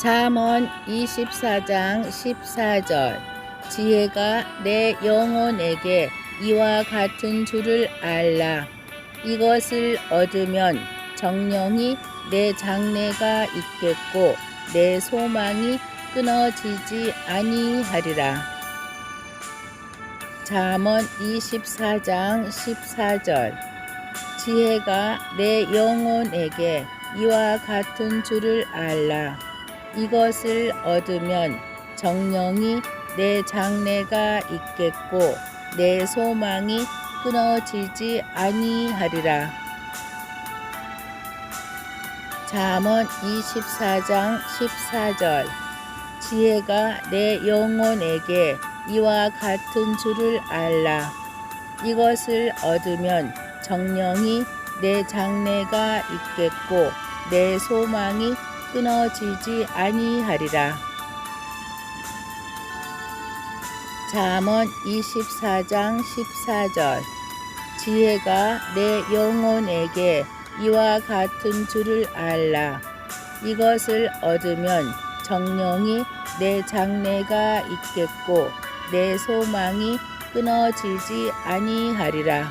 잠언 24장 14절. 지혜가 내 영혼에게 이와 같은 줄을 알라. 이것을 얻으면 정령이 내 장래가 있겠고 내 소망이 끊어지지 아니하리라. 잠언 24장 14절. 지혜가 내 영혼에게 이와 같은 줄을 알라 이것을 얻으면 정령이 내 장래가 있겠고 내 소망이 끊어지지 아니하리라. 잠언 24장 14절 지혜가 내 영혼에게 이와 같은 줄을 알라. 이것을 얻으면 정령이 내 장래가 있겠고 내 소망이 끊어지지 아니하리라. 잠언 24장 14절 지혜가 내 영혼에게 이와 같은 줄을 알라. 이것을 얻으면 정령이 내 장래가 있겠고 내 소망이 끊어지지 아니하리라.